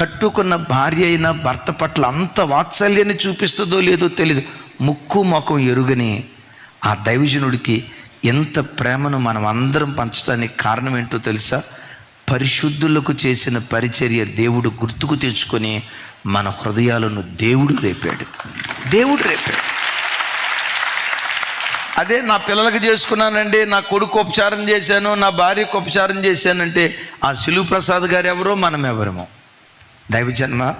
కట్టుకున్న భార్య అయినా భర్త పట్ల అంత వాత్సల్యాన్ని చూపిస్తుందో లేదో తెలియదు ముక్కు ముఖం ఎరుగని ఆ దైవజనుడికి ఎంత ప్రేమను మనం అందరం పంచడానికి కారణం ఏంటో తెలుసా? పరిశుద్ధులకు చేసిన పరిచర్య దేవుడు గుర్తుకు తెచ్చుకొని మన హృదయాలను దేవుడు రేపాడు. దేవుడు రేపాడు. అదే నా పిల్లలకు చేసుకున్నానండి నా కొడుకు ఉపచారం చేశాను నా భార్యకు ఉపచారం చేశానంటే ఆ శిలువు ప్రసాద్ గారు ఎవరో మనం ఎవరమో దైవజన్మ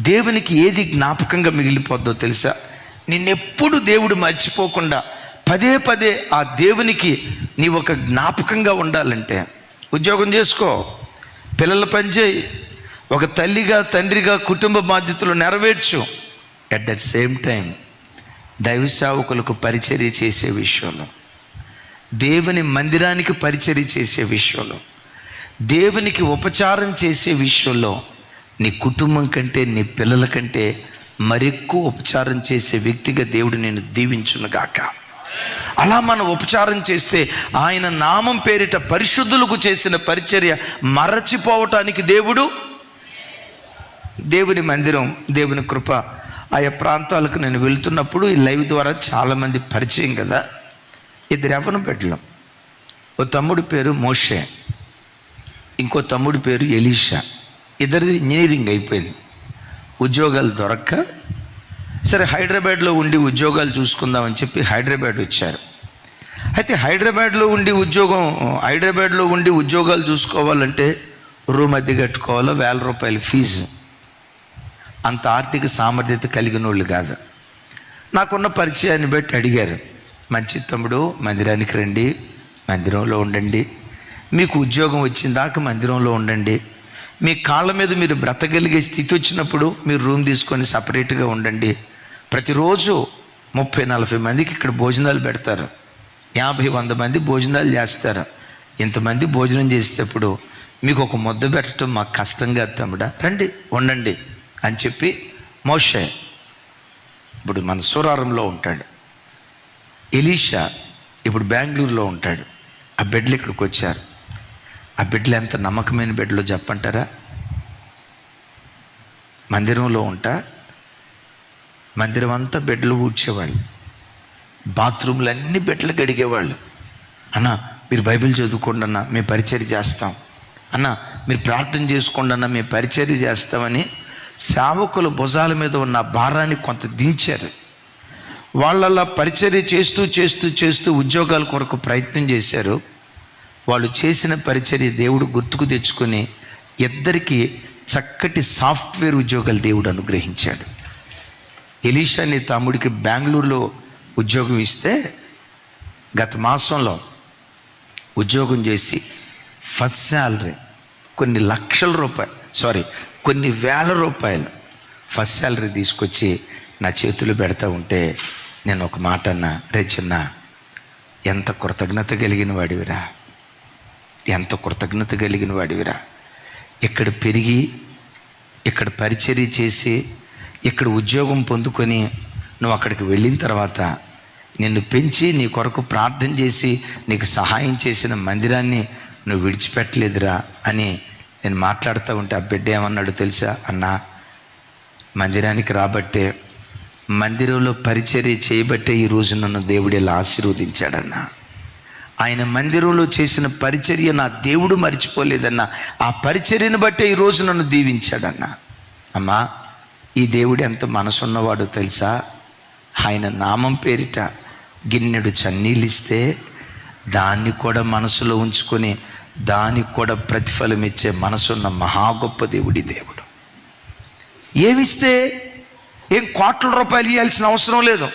దేవునికి ఏది జ్ఞాపకంగా మిగిలిపోద్దో తెలుసా? నిన్నెప్పుడు దేవుడు మర్చిపోకుండా పదే పదే ఆ దేవునికి నీ ఒక జ్ఞాపకంగా ఉండాలంటే ఉద్యోగం చేసుకో పిల్లల పనిచేయి ఒక తల్లిగా తండ్రిగా కుటుంబ బాధ్యతలు నెరవేర్చు. అట్ దట్ సేమ్ టైం దైవ సేవకులకు పరిచర్య చేసే విషయంలో దేవుని మందిరానికి పరిచర్య చేసే విషయంలో దేవునికి ఉపచారం చేసే విషయంలో నీ కుటుంబం కంటే నీ పిల్లల కంటే మరెక్కువ ఉపచారం చేసే వ్యక్తిగా దేవుడు నేను దీవించునుగాక. అలా మనం ఉపచారం చేస్తే ఆయన నామం పేరిట పరిశుద్ధులకు చేసిన పరిచర్య మరచిపోవటానికి దేవుడు దేవుని మందిరం దేవుని కృప ఆయా ప్రాంతాలకు నేను వెళ్తున్నప్పుడు ఈ లైవ్ ద్వారా చాలామంది పరిచయం కదా. ఇద్దరు ఎవరిని పెట్టలేం. ఓ తమ్ముడి పేరు మోషే. ఇంకో తమ్ముడి పేరు ఎలీషా. ఇద్దరిది ఇంజనీరింగ్ అయిపోయింది. ఉద్యోగాలు దొరక్క సరే హైదరాబాద్లో ఉండి ఉద్యోగాలు చూసుకుందామని చెప్పి హైదరాబాద్ వచ్చారు. అయితే హైదరాబాద్లో ఉండి ఉద్యోగం హైదరాబాద్లో ఉండి ఉద్యోగాలు చూసుకోవాలంటే రూమ్ అద్దె కట్టుకోవాలో వేల రూపాయల ఫీజు. అంత ఆర్థిక సామర్థ్యత కలిగిన వాళ్ళు కాదు. నాకున్న పరిచయాన్ని బట్టి అడిగారు మంచి తమ్ముడు మందిరానికి రండి మందిరంలో ఉండండి. మీకు ఉద్యోగం వచ్చిన దాకా మందిరంలో ఉండండి. మీ కాళ్ళ మీద మీరు బ్రతకగలిగే స్థితి వచ్చినప్పుడు మీరు రూమ్ తీసుకొని సపరేట్గా ఉండండి. ప్రతిరోజు ముప్పై నలభై మందికి ఇక్కడ భోజనాలు పెడతారు. యాభై వంద మంది భోజనాలు చేస్తారు. ఇంతమంది భోజనం చేసేటప్పుడు మీకు ఒక ముద్ద పెట్టడం మాకు కష్టంగా తమ్ముడా. రండి ఉండండి అని చెప్పి మోషే ఇప్పుడు మన సూరారంలో ఉంటాడు. ఎలీషా ఇప్పుడు బెంగళూరులో ఉంటాడు. ఆ బిడ్డలు ఇక్కడికి వచ్చారు. ఆ బిడ్డలు ఎంత నమ్మకమైన బిడ్డలు చెప్పంటారా? మందిరంలో ఉంటా? మందిరం అంతా బిడ్డలు ఊడ్చేవాళ్ళు. బాత్రూమ్లు అన్ని బిడ్డలు గడిగేవాళ్ళు. అన్న మీరు బైబిల్ చదువుకోండి అన్న మేము పరిచర్య చేస్తాం. అన్న మీరు ప్రార్థన చేసుకోండి అన్న మేము పరిచర్య చేస్తామని సేవకుల భుజాల మీద ఉన్న భారాన్ని కొంత దించారు. వాళ్ళలా పరిచర్య చేస్తూ చేస్తూ చేస్తూ ఉద్యోగాల కొరకు ప్రయత్నం చేశారు. వాళ్ళు చేసిన పరిచర్య దేవుడు గుర్తుకు తెచ్చుకొని ఇద్దరికి చక్కటి సాఫ్ట్వేర్ ఉద్యోగాలు దేవుడు అనుగ్రహించాడు. ఎలీషా నీ తమ్ముడికి బెంగళూరులో ఉద్యోగం ఇస్తే గత మాసంలో ఉద్యోగం చేసి ఫస్ట్ శాలరీ కొన్ని లక్షల రూపాయలు సారీ కొన్ని వేల రూపాయలు ఫస్ట్ శాలరీ తీసుకొచ్చి నా చేతులు పెడతా ఉంటే నేను ఒక మాట అన్నా రే చిన్న ఎంత కృతజ్ఞత కలిగిన వాడివిరా. ఎంత కృతజ్ఞత కలిగిన వాడివిరా. ఇక్కడ పెరిగి ఇక్కడ పరిచర్య చేసి ఇక్కడ ఉద్యోగం పొందుకొని నువ్వు అక్కడికి వెళ్ళిన తర్వాత నిన్ను పెంచి నీ కొరకు ప్రార్థన చేసి నీకు సహాయం చేసిన మందిరాన్ని నువ్వు విడిచిపెట్టలేదురా అని నేను మాట్లాడుతూ ఉంటే ఆ బిడ్డ ఏమన్నాడు తెలుసా? అన్నా మందిరానికి రాబట్టే మందిరంలో పరిచర్య చేయబట్టే ఈరోజు నన్ను దేవుడు ఇలా ఆశీర్వదించాడన్నా. ఆయన మందిరంలో చేసిన పరిచర్య నా దేవుడు మర్చిపోలేదన్న. ఆ పరిచర్యను బట్టే ఈరోజు నన్ను దీవించాడన్న. అమ్మా ఈ దేవుడు ఎంత మనసున్నవాడో తెలుసా? ఆయన నామం పేరిట గిన్నెడు చన్నీళ్ళిస్తే దాన్ని కూడా మనసులో ఉంచుకొని దానికి కూడా ప్రతిఫలం ఇచ్చే మనసున్న మహా గొప్ప దేవుడి దేవుడు. ఏమిస్తే? ఏం కోట్ల రూపాయలు ఇవ్వాల్సిన అవసరం లేదు.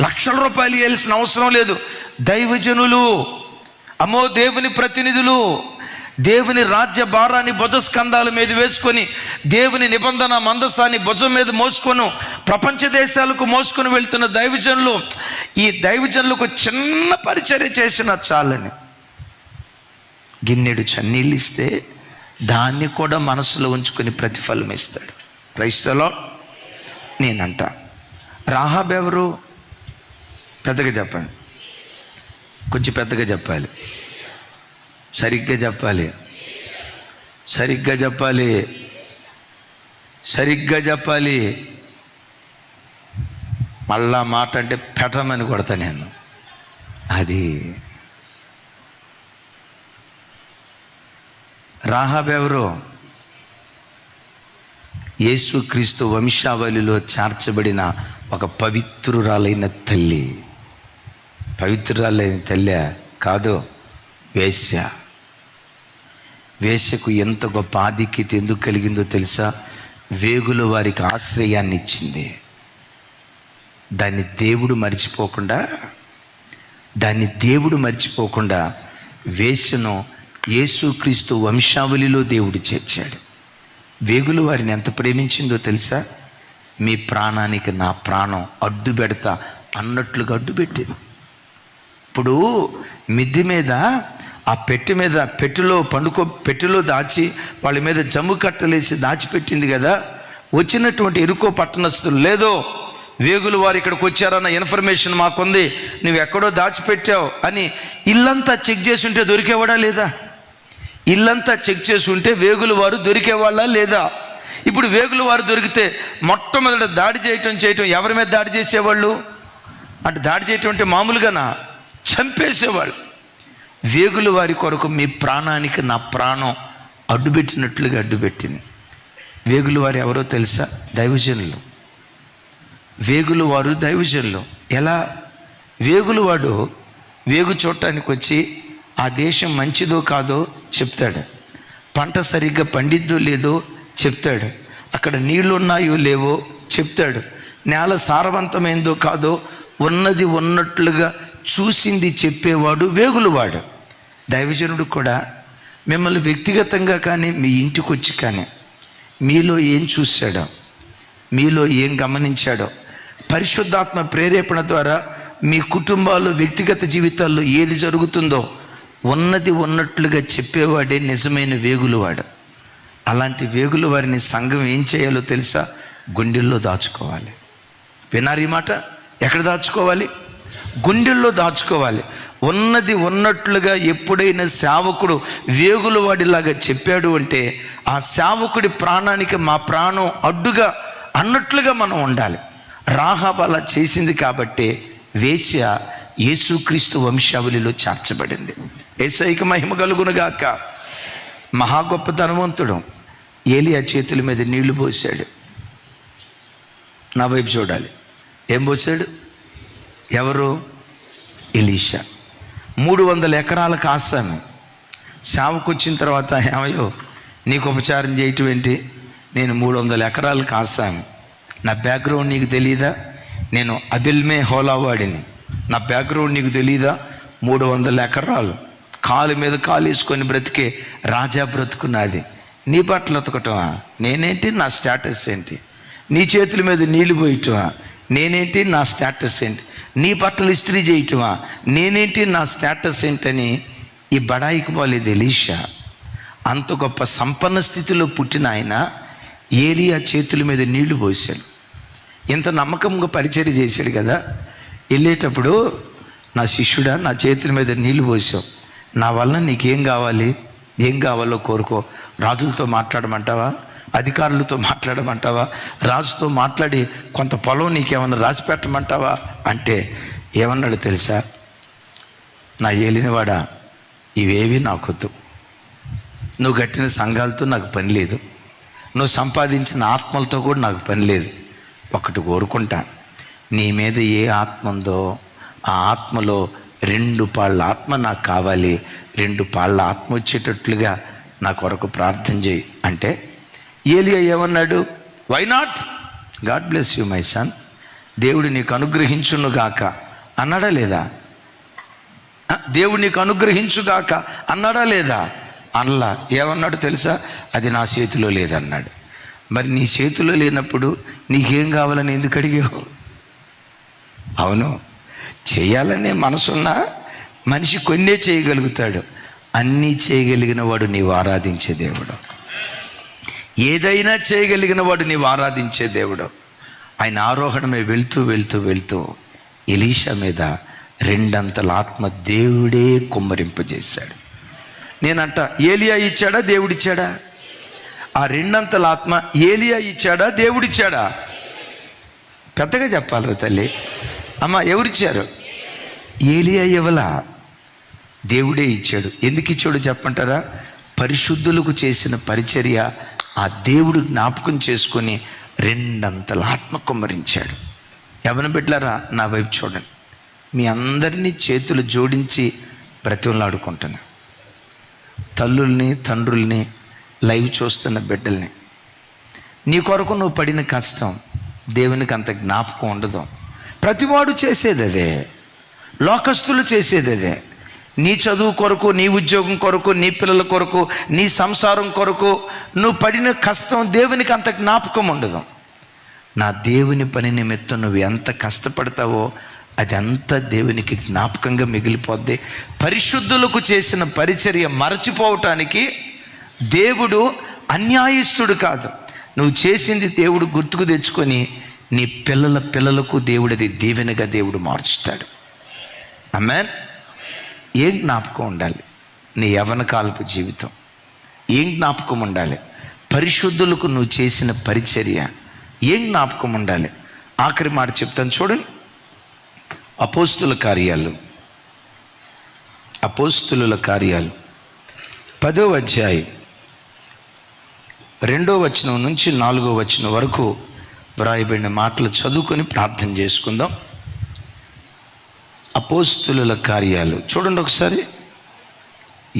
లక్షల రూపాయలు ఇవ్వాల్సిన అవసరం లేదు. దైవజనులు అమ్మో దేవుని ప్రతినిధులు దేవుని రాజ్య భారాన్ని భుజస్కంధాల మీద వేసుకొని దేవుని నిబంధన మందసాన్ని భుజం మీద మోసుకొని ప్రపంచ దేశాలకు మోసుకొని వెళ్తున్న దైవజనులు ఈ దైవజనులకు చిన్న పరిచర్య చేసిన చాలని. గిన్నెడు చన్నీళ్ళు ఇస్తే దాన్ని కూడా మనసులో ఉంచుకొని ప్రతిఫలం ఇస్తాడు. క్రైస్తలో నేనంట. రాహాబ్ ఎవరు? పెద్దగా చెప్పండి. కొంచెం పెద్దగా చెప్పాలి. సరిగ్గా చెప్పాలి. సరిగ్గా చెప్పాలి. సరిగ్గా చెప్పాలి. మళ్ళా మాట అంటే పెట్టమని కొడతా నేను. అది రాహాబెవరు యేసుక్రీస్తు వంశావళిలో చేర్చబడిన ఒక పవిత్రురాలైన తల్లి. పవిత్రాలైన తల్లి కాదు వేశ్య. వేశ్యకు ఎంత గొప్ప ఆధిక్యత ఎందుకు కలిగిందో తెలుసా? వేగులు వారికి ఆశ్రయాన్ని ఇచ్చింది. దాన్ని దేవుడు మర్చిపోకుండా దాన్ని దేవుడు మర్చిపోకుండా వేశ్యను యేసుక్రీస్తు వంశావళిలో దేవుడు చేర్చాడు. వేగులు వారిని ఎంత ప్రేమించిందో తెలుసా? మీ ప్రాణానికి నా ప్రాణం అడ్డు పెడతా అన్నట్లుగా అడ్డు పెట్టింది ఇప్పుడు మిద్ది మీద ఆ పెట్టె మీద పెట్టెలో పండుకో పెట్టెలో దాచి వాళ్ళ మీద జమ్ము కట్టలేసి దాచిపెట్టింది కదా. వచ్చినటువంటి ఎరుకో పట్టణస్తులు లేదో వేగులు వారు ఇక్కడికి వచ్చారన్న ఇన్ఫర్మేషన్ మాకుంది. నువ్వు ఎక్కడో దాచిపెట్టావు అని ఇల్లంతా చెక్ చేసి ఉంటే దొరికేవాడా లేదా? ఇల్లంతా చెక్ చేసి ఉంటే వేగులు వారు దొరికేవాళ్ళ లేదా? ఇప్పుడు వేగులు వారు దొరికితే మొట్టమొదట దాడి చేయటం చేయటం ఎవరి మీద దాడి చేసేవాళ్ళు? అంటే దాడి చేయటం అంటే మామూలుగానా? చంపేసేవాళ్ళు. వేగులు వారి కొరకు మీ ప్రాణానికి నా ప్రాణం అడ్డుపెట్టినట్లుగా అడ్డుపెట్టింది. వేగులు వారు ఎవరో తెలుసా? దైవజనులు. వేగులు వారు దైవజనులు. ఎలా? వేగులు వాడు వేగు చూడటానికి వచ్చి ఆ దేశం మంచిదో కాదో చెప్తాడు. పంట సరిగ్గా పండిద్దో లేదో చెప్తాడు. అక్కడ నీళ్ళు ఉన్నాయో లేవో చెప్తాడు. నేల సారవంతమైందో కాదో ఉన్నది ఉన్నట్లుగా చూసింది చెప్పేవాడు వేగులువాడు. దైవజనుడు కూడా మిమ్మల్ని వ్యక్తిగతంగా కానీ మీ ఇంటికి వచ్చి కానీ మీలో ఏం చూశాడో మీలో ఏం గమనించాడో పరిశుద్ధాత్మ ప్రేరేపణ ద్వారా మీ కుటుంబాలు వ్యక్తిగత జీవితాల్లో ఏది జరుగుతుందో ఉన్నది ఉన్నట్లుగా చెప్పేవాడే నిజమైన వేగులవాడు. అలాంటి వేగుల వారిని సంఘం ఏం చేయాలో తెలుసా? గుండెల్లో దాచుకోవాలి. విన్నారు ఈ మాట? ఎక్కడ దాచుకోవాలి? గుండెల్లో దాచుకోవాలి. ఉన్నది ఉన్నట్లుగా ఎప్పుడైనా సేవకుడు వేగుల వాడిలాగా చెప్పాడు అంటే ఆ సేవకుడి ప్రాణానికి మా ప్రాణం అడ్డుగా అన్నట్లుగా మనం ఉండాలి. రాహాబ్ అలా చేసింది కాబట్టి వేశ్య యేసుక్రీస్తు వంశావళిలో చేర్చబడింది. ఏసైకి మహిమ కలుగునుగాక మహా గొప్ప ధనవంతుడు ఏలియా చేతుల మీద నీళ్ళు పోసాడు నా వైపు చూడాలి. ఏం పోసాడు ఎవరు? ఎలీషా. మూడు వందల ఎకరాలకు ఆసాము సావుకు వచ్చిన తర్వాత ఏమయ్యో నీకు ఉపచారం చేయటం ఏంటి? నేను మూడు వందల ఎకరాలకు ఆసాము నా బ్యాక్గ్రౌండ్ నీకు తెలియదా నేను అబిల్మే హోలావాడిని. నా బ్యాక్గ్రౌండ్ నీకు తెలియదా మూడు వందల ఎకరాలు. కాలు మీద కాలు వేసుకొని బ్రతికే రాజా బ్రతుకున్నది నీ బట్టలు ఉతకటమా? నేనేంటి? నా స్టేటస్ ఏంటి? నీ చేతుల మీద నీళ్ళు పోయటమా? నేనేంటి నా స్టేటస్ ఏంటి? నీ బట్టలు ఇస్త్రీ చేయటమా? నేనేంటి నా స్టేటస్ ఏంటని ఈ బడాయికి పోలేదు ఎలీషా. అంత గొప్ప సంపన్న స్థితిలో పుట్టిన ఆయన ఏలియా చేతుల మీద నీళ్ళు పోసాడు ఇంత నమ్మకంగా పరిచయం చేశాడు కదా. వెళ్ళేటప్పుడు నా శిష్యుడా నా చేతుల మీద నీళ్ళు పోసావు నా వలన నీకేం కావాలి? ఏం కావాలో కోరుకో. రాజులతో మాట్లాడమంటావా? అధికారులతో మాట్లాడమంటావా? రాజుతో మాట్లాడి కొంత పొలం నీకేమన్నా రాసి పెట్టమంటావా? అంటే ఏమన్నాడు తెలుసా? నా ఏలినవాడా ఇవేవి నాకొద్దు. నువ్వు కట్టిన సంఘాలతో నాకు పని లేదు. నువ్వు సంపాదించిన ఆత్మలతో కూడా నాకు పని లేదు. ఒకటి కోరుకుంటా నీ మీద ఏ ఆత్మ ఉందో ఆ ఆత్మలో రెండు పాళ్ళ ఆత్మ నాకు కావాలి. రెండు పాళ్ళ ఆత్మ వచ్చేటట్లుగా నా కొరకు ప్రార్థన చేయి. అంటే ఏలియా ఏమన్నాడు? Why not God bless you my son దేవుడు నీకు అనుగ్రహించును గాక. అన్నాడా లేదా? దేవుడు నీకు అనుగ్రహించుగాక అన్నాడా లేదా? అనలా. ఏమన్నాడు తెలుసా? అది నా చేతిలో లేదన్నాడు. మరి నీ చేతిలో లేనప్పుడు నీకేం కావాలని ఎందుకు అడిగావు? అవును చేయాలనే మనసున్నా మనిషి కొన్నే చేయగలుగుతాడు. అన్నీ చేయగలిగిన వాడు నీవు ఆరాధించే దేవుడు. ఏదైనా చేయగలిగిన వాడు నీవు ఆరాధించే దేవుడు. ఆయన ఆరోహణమే వెళ్తూ వెళ్తూ వెళ్తూ ఎలీషా మీద రెండంతల ఆత్మ దేవుడే కుమ్మరింపజేశాడు. నేనంట ఏలియా ఇచ్చాడా దేవుడిచ్చాడా? ఆ రెండంతల ఆత్మ ఏలియా ఇచ్చాడా దేవుడిచ్చాడా? పెద్దగా చెప్పాలి తల్లి. అమ్మ ఎవరిచ్చారు? ఏలియా ఇవ్వలా దేవుడే ఇచ్చాడు. ఎందుకు ఇచ్చాడు చెప్పంటారా? పరిశుద్ధులకు చేసిన పరిచర్య ఆ దేవుడు జ్ఞాపకం చేసుకొని రెండంతల ఆత్మ కుమ్మరించాడు ఎవరిని పెట్టారా? నా వైపు చూడండి. మీ అందరినీ చేతులు జోడించి బ్రతిమలాడుకుంటున్నా తల్లుల్ని తండ్రుల్ని లైవ్ చూస్తున్న బిడ్డల్ని. నీ కొరకు నువ్వు పడిన కష్టం దేవునికి అంత జ్ఞాపకం ఉండదు. ప్రతివాడు చేసేది అదే. లోకస్తులు చేసేది అదే. నీ చదువు కొరకు నీ ఉద్యోగం కొరకు నీ పిల్లల కొరకు నీ సంసారం కొరకు నువ్వు పడిన కష్టం దేవునికి అంత జ్ఞాపకం ఉండదు. నా దేవుని పని నిమిత్తం నువ్వు ఎంత కష్టపడతావో అది అంత దేవునికి జ్ఞాపకంగా మిగిలిపోద్ది. పరిశుద్ధులకు చేసిన పరిచర్య మరచిపోవటానికి దేవుడు అన్యాయస్తుడు కాదు. నువ్వు చేసింది దేవుడు గుర్తుకు తెచ్చుకొని నీ పిల్లల పిల్లలకు దేవుడిది దీవెనగా దేవుడు మార్చుతాడు. అమెన్ ఏం జ్ఞాపకం ఉండాలి? నీ యవన కాలపు జీవితం. ఏం జ్ఞాపకం ఉండాలి? పరిశుద్ధులకు నువ్వు చేసిన పరిచర్య. ఏం జ్ఞాపకం ఉండాలి? ఆఖరి మాట చెప్తాను చూడండి. అపోస్తుల కార్యాలు. అపోస్తుల కార్యాలు. పదో అధ్యాయం. రెండో వచనం నుంచి నాలుగో వచనం వరకు వ్రాయబడిన మాటలు చదువుకొని ప్రార్థన చేసుకుందాం. అపోస్తుల కార్యాలు. చూడండి ఒకసారి.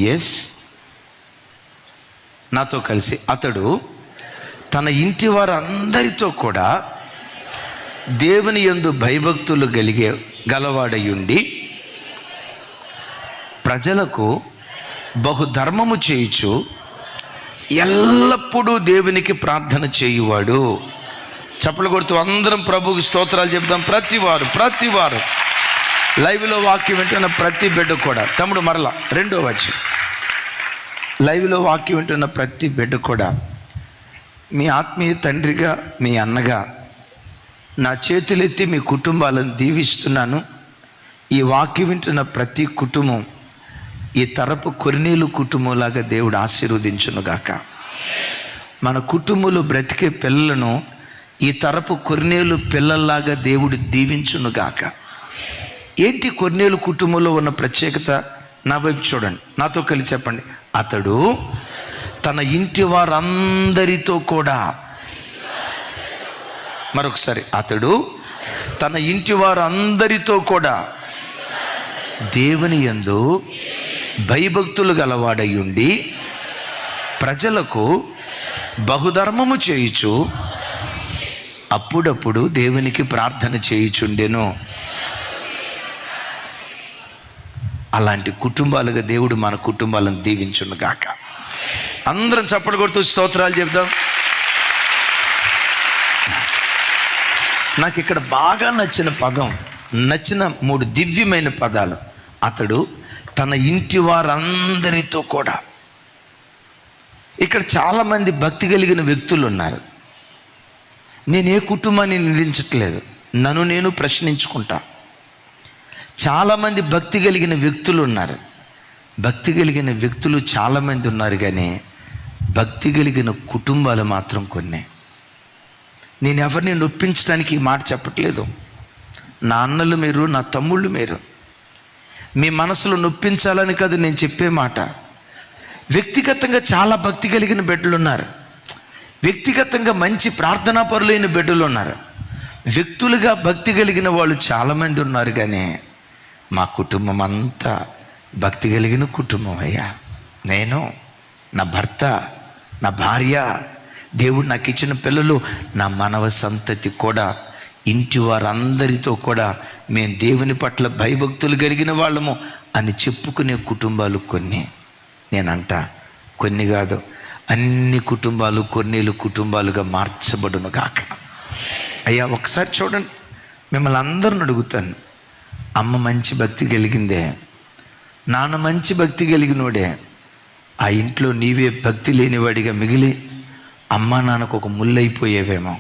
ఎస్ నాతో కలిసి. అతడు తన ఇంటి వారందరితో కూడా దేవుని యందు భయభక్తులు కలిగే గలవాడయుండి ప్రజలకు బహుధర్మము చేయుచు ఎల్లప్పుడూ దేవునికి ప్రార్థన చేయువాడు. చప్పలు కొడుతూ అందరం ప్రభుకి స్తోత్రాలు చెప్తాం ప్రతివారు ప్రతివారు. లైవ్లో వాక్యం వింటున్న ప్రతి బిడ్డ కూడా తమ్ముడు మరలా రెండో వచ్చి లైవ్లో వాక్యం వింటున్న ప్రతి బిడ్డ కూడా మీ ఆత్మీయ తండ్రిగా మీ అన్నగా నా చేతులెత్తి మీ కుటుంబాలను దీవిస్తున్నాను. ఈ వాక్యం వింటున్న ప్రతి కుటుంబం ఈ తరపు కొరినీలు కుటుంబంలాగా దేవుడు ఆశీర్వదించునుగాక మన కుటుంబంలో బ్రతికే పిల్లలను ఈ తరపు కొరినేలు పిల్లల్లాగా దేవుడు దీవించునుగాక ఏంటి కొన్నేలు కుటుంబంలో ఉన్న ప్రత్యేకత? నా వైపు చూడండి. నాతో కలిసి చెప్పండి. అతడు తన ఇంటి వారందరితో కూడా మరొకసారి అతడు తన ఇంటి వారందరితో కూడా దేవుని యందు భయభక్తులు గలవాడయుండి ప్రజలకు బహుధర్మము చేయుచు అప్పుడప్పుడు దేవునికి ప్రార్థన చేయుచుండెను. అలాంటి కుటుంబాలుగా దేవుడు మన కుటుంబాలను దీవించును గాక. అందరం చప్పటి కొడుతూ స్తోత్రాలు చెప్దాం. నాకు ఇక్కడ బాగా నచ్చిన పదం నచ్చిన మూడు దివ్యమైన పదాలు. అతడు తన ఇంటి వారందరితో కూడా. ఇక్కడ చాలామంది భక్తి కలిగిన వ్యక్తులు ఉన్నారు నేను ఏ కుటుంబాన్ని నిందించట్లేదు. నన్ను నేను ప్రశ్నించుకుంటా. చాలామంది భక్తి కలిగిన వ్యక్తులు ఉన్నారు. భక్తి కలిగిన వ్యక్తులు చాలామంది ఉన్నారు కానీ భక్తి కలిగిన కుటుంబాలు మాత్రం కొన్ని. నేను ఎవరిని నొప్పించడానికి ఈ మాట చెప్పట్లేదు. నా అన్నలు మీరు నా తమ్ముళ్ళు మీరు. మీ మనసులో నొప్పించాలని కాదు నేను చెప్పే మాట. వ్యక్తిగతంగా చాలా భక్తి కలిగిన బిడ్డలు ఉన్నారు. వ్యక్తిగతంగా మంచి ప్రార్థనా పరులైన బిడ్డలు ఉన్నారు. వ్యక్తులుగా భక్తి కలిగిన వాళ్ళు చాలామంది ఉన్నారు కానీ మా కుటుంబం అంతా భక్తి కలిగిన కుటుంబం అయ్యా. నేను నా భర్త నా భార్య దేవుడు నాకు ఇచ్చిన పిల్లలు నా మనవ సంతతి కూడా ఇంటి వారందరితో కూడా మేము దేవుని పట్ల భయభక్తులు కలిగిన వాళ్ళము అని చెప్పుకునే కుటుంబాలు కొన్ని. నేనంట కొన్ని కాదు అన్ని కుటుంబాలు కొన్నేళ్ళు కుటుంబాలుగా మార్చబడును కాక అయ్యా ఒకసారి చూడండి మిమ్మల్ని అందరిని అడుగుతాను. అమ్మ మంచి భక్తి కలిగిందే. నాన్న మంచి భక్తి కలిగినోడే. ఆ ఇంట్లో నీవే భక్తి లేనివాడిగా మిగిలి అమ్మా నాన్నకు ఒక ముళ్ళైపోయేవేమో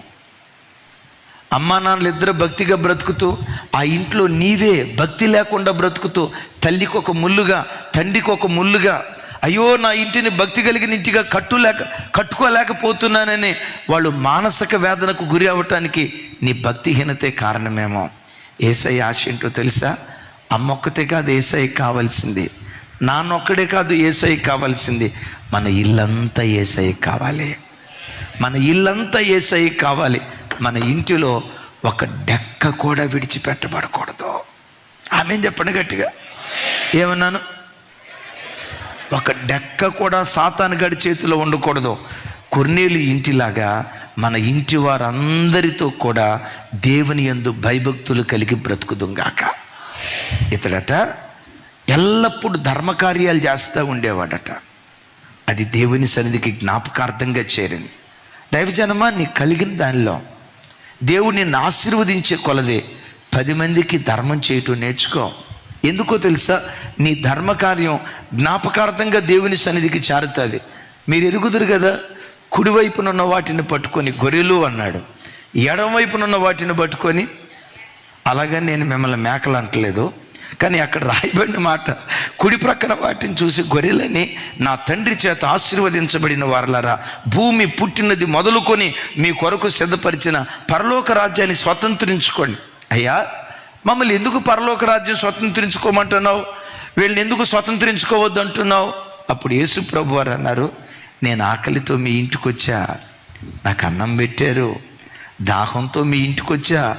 అమ్మా నాన్నలు ఇద్దరు భక్తిగా బ్రతుకుతూ ఆ ఇంట్లో నీవే భక్తి లేకుండా బ్రతుకుతూ తల్లికి ఒక ముల్లుగా తండ్రికి ఒక ముల్లుగా అయ్యో నా ఇంటిని భక్తి కలిగిన ఇంటిగా కట్టులేక కట్టుకోలేకపోతున్నానని వాళ్ళు మానసిక వేదనకు గురి అవ్వటానికి నీ భక్తిహీనతే కారణమేమో. ఏసై ఆశ ఏంటో తెలుసా? అమ్మొక్కతే కాదు ఏసఐ కావాల్సింది. నాన్నొక్కడే కాదు ఏసై కావాల్సింది. మన ఇల్లంతా ఏసఐ కావాలి. మన ఇల్లంతా ఏసై కావాలి. మన ఇంటిలో ఒక డెక్క కూడా విడిచిపెట్టబడకూడదు. ఆమె చెప్పండి గట్టిగా. ఏమన్నాను? ఒక డెక్క కూడా సాతాను గడి చేతిలో ఉండకూడదు. కొన్నేళ్ళు ఇంటిలాగా మన ఇంటి వారందరితో కూడా దేవుని యందు భయభక్తులు కలిగి బ్రతుకుదుంగాక ఇతడట ఎల్లప్పుడూ ధర్మకార్యాలు చేస్తూ ఉండేవాడట. అది దేవుని సన్నిధికి జ్ఞాపకార్థంగా చేరింది. దైవజనమా నీ కలిగిన దానిలో దేవుడు ఆశీర్వదించే కొలదే పది మందికి ధర్మం చేయటం నేర్చుకో. ఎందుకో తెలుసా? నీ ధర్మకార్యం జ్ఞాపకార్థంగా దేవుని సన్నిధికి చేరుతుంది. మీరు ఎరుగుదురు కదా? కుడివైపున ఉన్న వాటిని పట్టుకొని గొర్రెలు అన్నాడు. ఎడమవైపున ఉన్న వాటిని పట్టుకొని అలాగని నేను మిమ్మల్ని మేకలు అంటలేదు కానీ అక్కడ రాయబడిన మాట కుడి ప్రక్కన వాటిని చూసి గొర్రెలని నా తండ్రి చేత ఆశీర్వదించబడిన వారలారా భూమి పుట్టినది మొదలుకొని మీ కొరకు సిద్ధపరిచిన పరలోక రాజ్యాన్ని స్వతంత్రించుకోండి. అయ్యా మమ్మల్ని ఎందుకు పరలోక రాజ్యం స్వతంత్రించుకోమంటున్నావు? వీళ్ళని ఎందుకు స్వతంత్రించుకోవద్దు అంటున్నావు అప్పుడు యేసు ప్రభు వారు అన్నారు నేను ఆకలితో మీ ఇంటికి వచ్చా నాకు అన్నం పెట్టారు. దాహంతో మీ ఇంటికి వచ్చా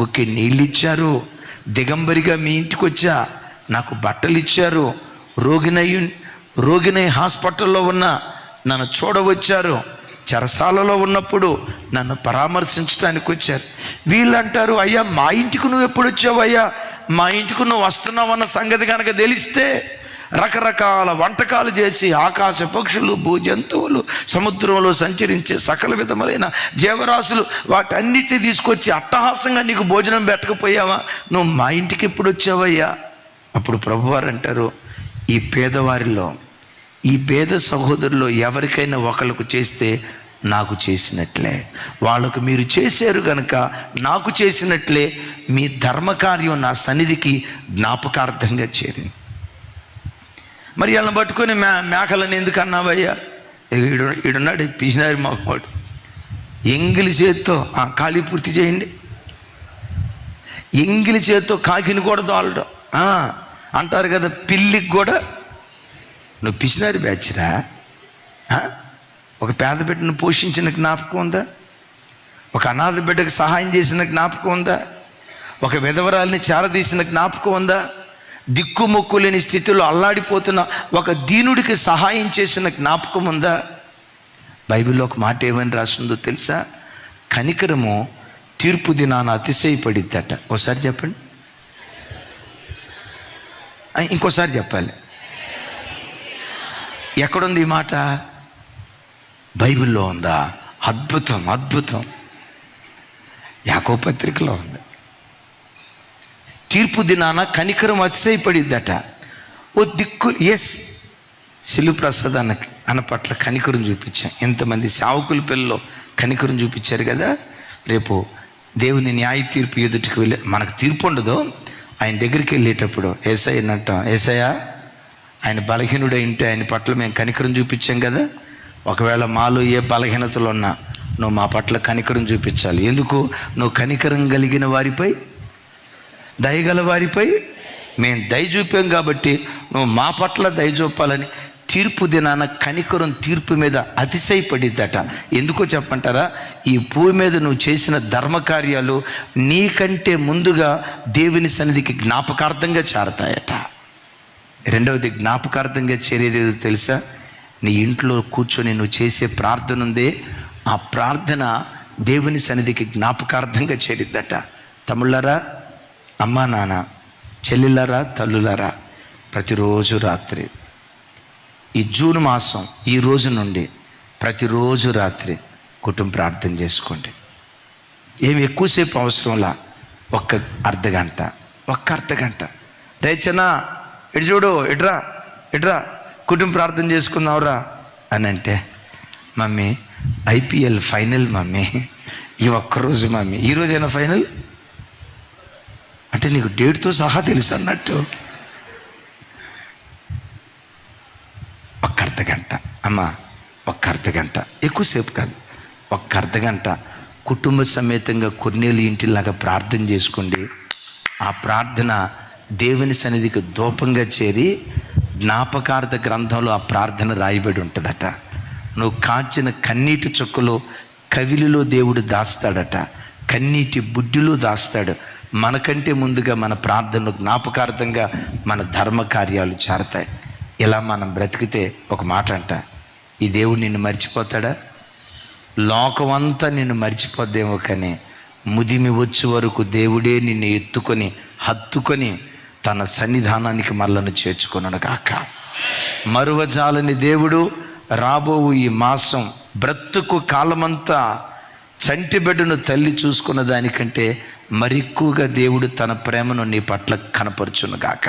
గుక్కి నీళ్ళు ఇచ్చారు దిగంబరిగా మీ ఇంటికి వచ్చా నాకు బట్టలు ఇచ్చారు రోగినై రోగినై హాస్పిటల్లో ఉన్న నన్ను చూడవచ్చారు. చెరసాలలో ఉన్నప్పుడు నన్ను పరామర్శించడానికి వచ్చారు వీళ్ళు అంటారు అయ్యా మా ఇంటికి నువ్వు ఎప్పుడు వచ్చావు అయ్యా మా ఇంటికి నువ్వు వస్తున్నావు అన్న సంగతి కనుక తెలిస్తే రకరకాల వంటకాలు చేసి ఆకాశ పక్షులు భూజంతువులు సముద్రంలో సంచరించే సకల విధములైన జీవరాశులు వాటన్నిటిని తీసుకొచ్చి అట్టహాసంగా నీకు భోజనం పెట్టకపోయావా? నువ్వు మా ఇంటికి ఎప్పుడు వచ్చావయ్యా? అప్పుడు ప్రభువారు అంటారు ఈ పేదవారిలో ఈ పేద సహోదరులో ఎవరికైనా ఒకరికి చేస్తే నాకు చేసినట్లే. వాళ్ళకు మీరు చేశారు కనుక నాకు చేసినట్లే. మీ ధర్మకార్యం నా సన్నిధికి జ్ఞాపకార్థంగా చేరింది. మరి వాళ్ళని పట్టుకొని మే మేకలను ఎందుకు అన్నావయ్యా? ఈడు ఈడున్నాడు పిసినారి మాకుమాడు ఎంగిలి చేత్తో ఆ, ఖాళీ పూర్తి చేయండి. ఎంగిలి చేత్తో కాకిని కూడా తోలడం. అంటారు కదా పిల్లికి కూడా. నువ్వు పిసినారి బ్యాచ్రా? ఒక పేద బిడ్డను పోషించిన జ్ఞాపకం ఉందా? ఒక అనాథ బిడ్డకు సహాయం చేసిన జ్ఞాపకం ఉందా? ఒక విధవరాల్ని చేరదీసిన జ్ఞాపకం ఉందా? దిక్కుమొక్కు లేని స్థితిలో అల్లాడిపోతున్న ఒక దీనుడికి సహాయం చేసిన జ్ఞాపకం ఉందా? బైబిల్లో ఒక మాట ఏమని రాసిందో తెలుసా? కనికరము తీర్పు దినాన అతిశయపడిద్దట. ఒకసారి చెప్పండి. ఇంకోసారి చెప్పాలి. ఎక్కడుంది ఈ మాట? బైబిల్లో ఉందా? అద్భుతం అద్భుతం. యాకో పత్రికలో ఉంది. తీర్పు దినాన కనికరం అతిశయపడిద్దట. ఓ దిక్కు ఎస్ శిలు ప్రసాద్ అన్న అన్న పట్ల కనికరం చూపించాం. ఎంతమంది సావుకుల పిల్లలు కనికరం చూపించారు కదా. రేపు దేవుని న్యాయ తీర్పు ఎదుటికి వెళ్ళి మనకు తీర్పు ఉండదు. ఆయన దగ్గరికి వెళ్ళేటప్పుడు ఏసఐ అన్నట్ట ఏసయ్య ఆయన బలహీనుడై ఉంటే ఆయన పట్ల మేము కనికరం చూపించాం కదా. ఒకవేళ మాలో ఏ బలహీనతలు ఉన్నా నువ్వు మా పట్ల కనికరం చూపించాలి. ఎందుకు? నువ్వు కనికరం కలిగిన వారిపై దయగల వారిపై మేము దయ చూపాం కాబట్టి నువ్వు మా పట్ల దయ చూపాలని తీర్పు దినాన కనికరం తీర్పు మీద అతిశయపడిద్దట. ఎందుకో చెప్పంటారా? ఈ భూమి మీద నువ్వు చేసిన ధర్మకార్యాలు నీకంటే ముందుగా దేవుని సన్నిధికి జ్ఞాపకార్థంగా చేరతాయట. రెండవది జ్ఞాపకార్థంగా చేరేది ఏదో తెలుసా? నీ ఇంట్లో కూర్చొని నువ్వు చేసే ప్రార్థన ఉందే ఆ ప్రార్థన దేవుని సన్నిధికి జ్ఞాపకార్థంగా చేరిద్దట. తమిళారా అమ్మా నాన్న చెల్లెళ్ళారా తల్లులరా ప్రతిరోజు రాత్రి. ఈ జూన్ మాసం ఈ రోజు నుండి ప్రతిరోజు రాత్రి కుటుంబ ప్రార్థన చేసుకోండి. ఏమి ఎక్కువసేపు అవసరంలా ఒక్క అర్ధ గంట ఒక్క అర్ధ గంట రేచనా ఇటు చూడు ఇట్రా ఇట్రా కుటుంబ ప్రార్థన చేసుకున్నావురా అని అంటే మమ్మీ ఐపీఎల్ ఫైనల్ మమ్మీ ఈ ఒక్కరోజు మమ్మీ. ఈ రోజైనా ఫైనల్? అంటే నీకు డేట్తో సహా తెలుసు అన్నట్టు. ఒక అర్ధగంట అమ్మ ఒక్క అర్ధగంట ఎక్కువసేపు కాదు. ఒక్క అర్ధగంట కుటుంబ సమేతంగా కొన్నేళ్ళు ఇంటిలాగా ప్రార్థన చేసుకోండి ఆ ప్రార్థన దేవుని సన్నిధికి దూపంగా చేరి జ్ఞాపకార్థ గ్రంథంలో ఆ ప్రార్థన రాయబడి ఉంటుందట. నువ్వు కాచిన కన్నీటి చుక్కలో కవిలిలో దేవుడు దాస్తాడట. కన్నీటి బుడ్డిలో దాస్తాడు. మనకంటే ముందుగా మన ప్రార్థనలు జ్ఞాపకార్థంగా మన ధర్మ కార్యాలు చేరతాయి. ఇలా మనం బ్రతికితే ఒక మాట అంట ఈ దేవుడు నిన్ను మర్చిపోతాడా? లోకమంతా నిన్ను మర్చిపోద్దేమో కానీ ముదిమి వచ్చే వరకు దేవుడే నిన్ను ఎత్తుకొని హత్తుకొని తన సన్నిధానానికి మళ్ళను చేర్చుకున్నాడు కాక మరువజాలని దేవుడు రాబోవు ఈ మాసం బ్రతుకు కాలమంతా చంటిబెడ్డను తల్లి చూసుకున్న దానికంటే మరెక్కువగా దేవుడు తన ప్రేమను నీ పట్ల కనపరుచును గాక.